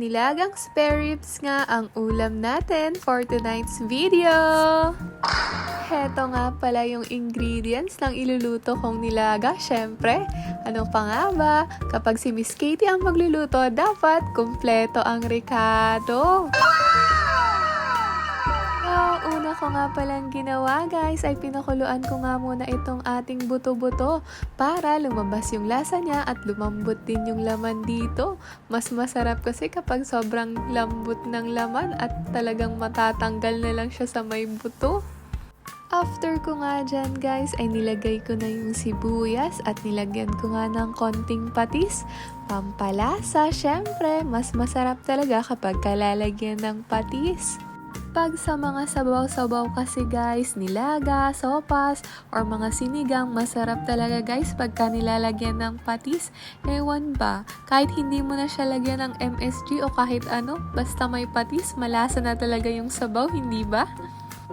Nilagang spare ribs nga ang ulam natin for tonight's video. Heto nga pala yung ingredients ng iluluto kong nilaga. Syempre, ano pa nga ba? Kapag si Miss Katie ang magluluto, dapat kumpleto ang rekado. Ang una ko nga palang ginawa guys ay pinakuluan ko nga muna itong ating buto-buto para lumabas yung lasa niya at lumambot din yung laman dito. Mas masarap kasi kapag sobrang lambot ng laman at talagang matatanggal na lang siya sa may buto. After ko nga dyan guys ay nilagay ko na yung sibuyas at nilagyan ko nga ng konting patis. Pampalasa, syempre, mas masarap talaga kapag kalalagyan ng patis. Pag sa mga sabaw-sabaw kasi guys, nilaga, sopas, or mga sinigang, masarap talaga guys pagka nilalagyan ng patis. Ewan ba, kahit hindi mo na siya lagyan ng MSG o kahit ano, basta may patis, malasa na talaga yung sabaw, hindi ba?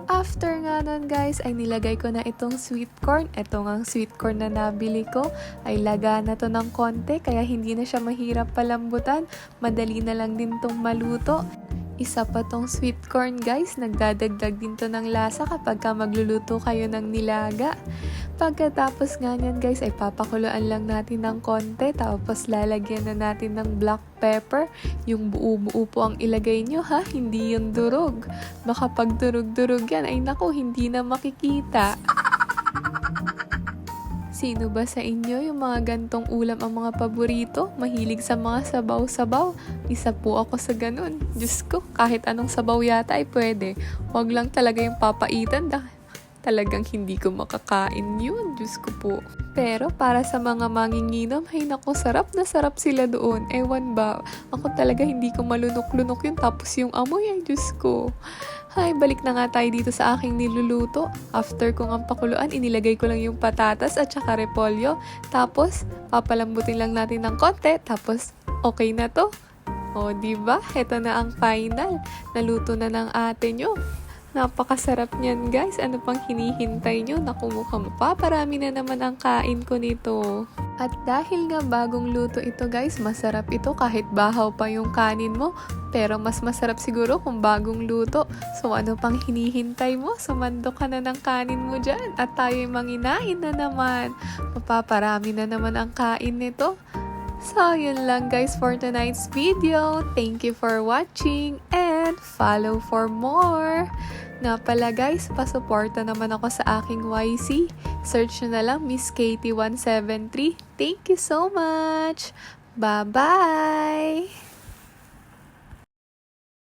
After nga nun guys, ay nilagay ko na itong sweet corn. Ito nga sweet corn na nabili ko. Ay laga na to ng konti, kaya hindi na siya mahirap palambutan. Madali na lang din tong maluto. Isa pa tong sweet corn guys, nagdadagdag din to ng lasa kapag ka magluluto kayo ng nilaga. Pagkatapos nga niyan guys, ay papakuluan lang natin ng konti, tapos lalagyan na natin ng black pepper. Yung buo-buo po ang ilagay nyo ha, hindi yung durog. Baka pag durog-durog yan, ay naku, hindi na makikita. Sino ba sa inyo yung mga gantong ulam ang mga paborito? Mahilig sa mga sabaw-sabaw? Isa po ako sa ganun. Diyos ko, kahit anong sabaw yata ay pwede. Huwag lang talaga yung papaitan dahil talagang hindi ko makakain yun. Diyos ko po. Pero para sa mga manginginom, ay naku, sarap na sarap sila doon. Ewan ba, ako talaga hindi ko malunok-lunok yun. Tapos yung amoy, ay Diyos ko. Ay, balik na nga tayo dito sa aking niluluto. After kong ang pakuluan, inilagay ko lang yung patatas at saka repolyo. Tapos, papalambutin lang natin ng konti. Tapos, okay na to. O, di ba? Ito na ang final. Naluto na ng ate nyo. Napakasarap niyan, guys. Ano pang hinihintay nyo? Naku, mukhang mapaparami na naman ang kain ko nito. At dahil nga bagong luto ito, guys, masarap ito kahit bahaw pa yung kanin mo. Pero mas masarap siguro kung bagong luto. So, ano pang hinihintay mo? Sumando ka na ng kanin mo dyan. At tayo manginain na naman. Mapaparami na naman ang kain nito. So, yun lang guys for tonight's video. Thank you for watching and follow for more. Nga pala guys, pasuporta naman ako sa aking YC. Search nyo na lang Miss Katie173. Thank you so much! Bye-bye!